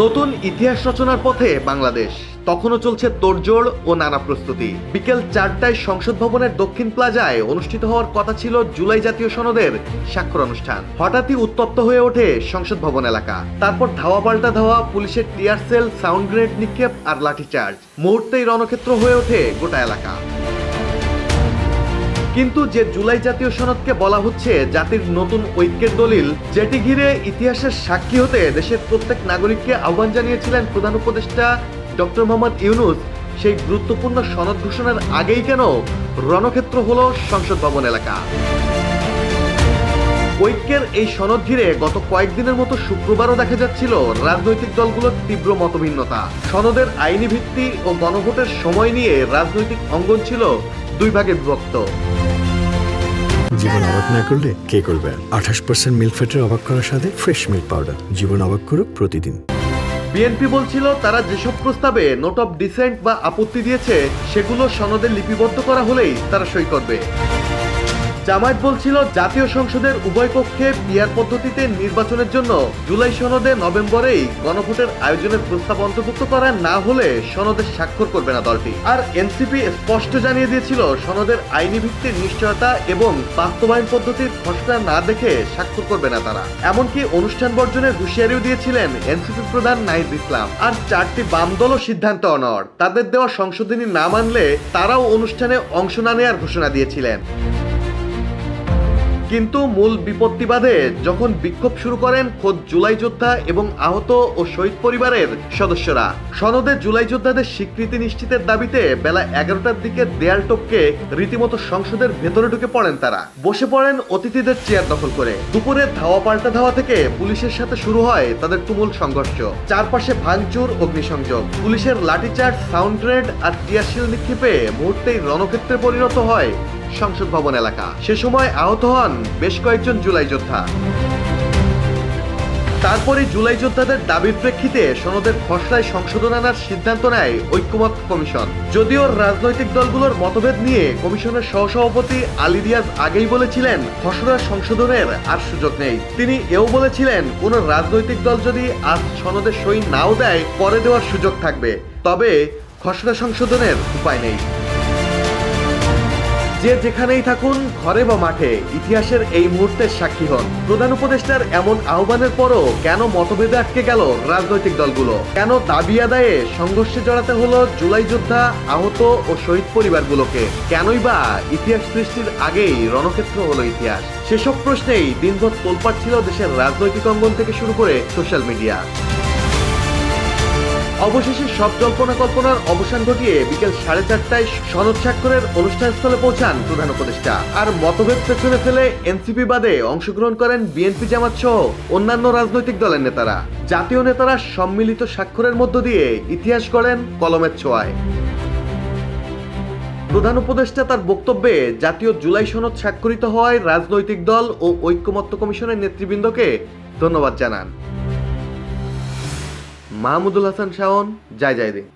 নতুন ইতিহাস রচনার পথে বাংলাদেশ। তখনও চলছে তোড়জোড় ও নানা প্রস্তুতি। বিকেল চারটায় সংসদ ভবনের দক্ষিণ প্লাজায় অনুষ্ঠিত হওয়ার কথা ছিল জুলাই জাতীয় সনদের স্বাক্ষর অনুষ্ঠান। হঠাৎই উত্তপ্ত হয়ে ওঠে সংসদ ভবন এলাকা। তারপর ধাওয়া পাল্টা ধাওয়া, পুলিশের টিয়ার সেল, সাউন্ড গ্রেনেড নিক্ষেপ আর লাঠিচার্জ। মুহূর্তেই রণক্ষেত্র হয়ে ওঠে গোটা এলাকা। কিন্তু যে জুলাই জাতীয় সনদকে বলা হচ্ছে জাতির নতুন ঐক্যের দলিল, যেটি ঘিরে ইতিহাসের সাক্ষী হতে দেশের প্রত্যেক নাগরিককে আহ্বান জানিয়েছিলেন প্রধান উপদেষ্টা ডক্টর মোহাম্মদ ইউনুস। সেই গুরুত্বপূর্ণ সনদ ঘোষণার আগেই কেন রণক্ষেত্র হল সংসদ ভবন এলাকা। ঐক্যের এই সনদ ঘিরে গত কয়েকদিনের মতো শুক্রবারও দেখা যাচ্ছিল রাজনৈতিক দলগুলোর তীব্র মতভিন্নতা। সনদের আইনি ভিত্তি ও গণভোটের সময় নিয়ে রাজনৈতিক অঙ্গন ছিল দুই ভাগে বিভক্ত। জীবন অবাক না করলে কে করবে? আঠাশ পার্সেন্ট মিল্ক ফ্যাটের অবাক করার সাথে ফ্রেশ মিল্ক পাউডার জীবন অবাক করুক প্রতিদিন। বিএনপি বলছিল, তারা যেসব প্রস্তাবে নোট অফ ডিসেন্ট বা আপত্তি দিয়েছে, সেগুলো সনদে লিপিবদ্ধ করা হলেই তারা সই করবে। জামায়াত বলছিল জাতীয় সংসদের উভয় কক্ষে পিয়ার পদ্ধতিতে নির্বাচনের জন্য জুলাই সনদে নভেম্বরেই গণভোটের আয়োজনের প্রস্তাব অন্তর্ভুক্ত করা না হলে সনদে স্বাক্ষর করবে না দলটি। আর এনসিপি স্পষ্ট জানিয়ে দিয়েছিল, সনদের আইনি ভিত্তির নিশ্চয়তা এবং বাস্তবায়ন পদ্ধতির খসড়া না দেখে স্বাক্ষর করবে না তারা। এমনকি অনুষ্ঠান বর্জনের হুঁশিয়ারিও দিয়েছিলেন এনসিপি প্রধান নাহিদ ইসলাম। আর চারটি বাম দলও সিদ্ধান্ত অনর তাদের দেওয়া সংশোধনী না মানলে তারাও অনুষ্ঠানে অংশ না নেওয়ার ঘোষণা দিয়েছিলেন। কিন্তু মূল বিপত্তি বাদে যখন বিক্ষোভ শুরু করেন খোদ জুলাই যোদ্ধা এবং আহত ও শহীদ পরিবারের সদস্যরা। সনদে জুলাই যোদ্ধাদের স্বীকৃতি নিশ্চিতের দাবিতে বেলা এগারোটার দিকে দেয়াল টপকে রীতিমতো সংসদের ভেতরে ঢুকে পড়েন তারা। বসে পড়েন অতিথিদের চেয়ার দখল করে। দুপুরে ধাওয়া পাল্টা ধাওয়া থেকে পুলিশের সাথে শুরু হয় তাদের তুমুল সংঘর্ষ। চারপাশে ভাঙচুর, অগ্নিসংযোগ। পুলিশের লাঠিচার্জ, সাউন্ড গ্রেড আর টিয়ারশিল নিক্ষেপে মুহূর্তেই রণক্ষেত্রে পরিণত হয় সংসদ ভবন এলাকা। সে সময় আহত হন বেশ কয়েকজন জুলাই যোদ্ধা। তারপরে জুলাই যোদ্ধাদের দাবির প্রেক্ষিতে সনদের খসড়ায় সংশোধন আনার সিদ্ধান্ত নেয় ঐক্যমত কমিশন। যদিও রাজনৈতিক দলগুলোর মতভেদ নিয়ে কমিশনের সহসভাপতি আলী রিয়াজ আগেই বলেছিলেন, খসড়া সংশোধনের আর সুযোগ নেই। তিনি এও বলেছিলেন, কোন রাজনৈতিক দল যদি আজ সনদে সই নাও দেয়, পরে দেওয়ার সুযোগ থাকবে। তবে খসড়া সংশোধনের উপায় নেই। যে যেখানেই থাকুন, ঘরে বা মাঠে, ইতিহাসের এই মুহূর্তের সাক্ষী হন। প্রধান উপদেষ্টার এমন আহ্বানের পরও কেন মতভেদে আটকে গেল রাজনৈতিক দলগুলো? কেন দাবি আদায়ে সংঘর্ষে জড়াতে হলো জুলাই যোদ্ধা, আহত ও শহীদ পরিবারগুলোকে? কেনই বা ইতিহাস সৃষ্টির আগেই রণক্ষেত্র হলো ইতিহাস? সেসব প্রশ্নেই দিনভর তোলপাট ছিল দেশের রাজনৈতিক অঙ্গন থেকে শুরু করে সোশ্যাল মিডিয়া। অবশেষে সব জল্পনা কল্পনার অবসান ঘটিয়ে বিকেল সাড়ে চারটায় সনদ স্বাক্ষরের অনুষ্ঠানস্থলে পৌঁছান প্রধান উপদেষ্টা। আর মতভেদ পেছনে ফেলে এনসিপি বাদে অংশগ্রহণ করেন বিএনপি জামাত সহ অন্যান্য রাজনৈতিক দলের নেতারা। জাতীয় নেতারা সম্মিলিত স্বাক্ষরের মধ্য দিয়ে ইতিহাস গড়েন কলমের ছোঁয়ায়। প্রধান উপদেষ্টা তার বক্তব্যে জাতীয় জুলাই সনদ স্বাক্ষরিত হওয়ায় রাজনৈতিক দল ও ঐক্যমত্য কমিশনের নেতৃবৃন্দকে ধন্যবাদ জানান। মাহমুদুল হাসান শাওন জয় জয় দিন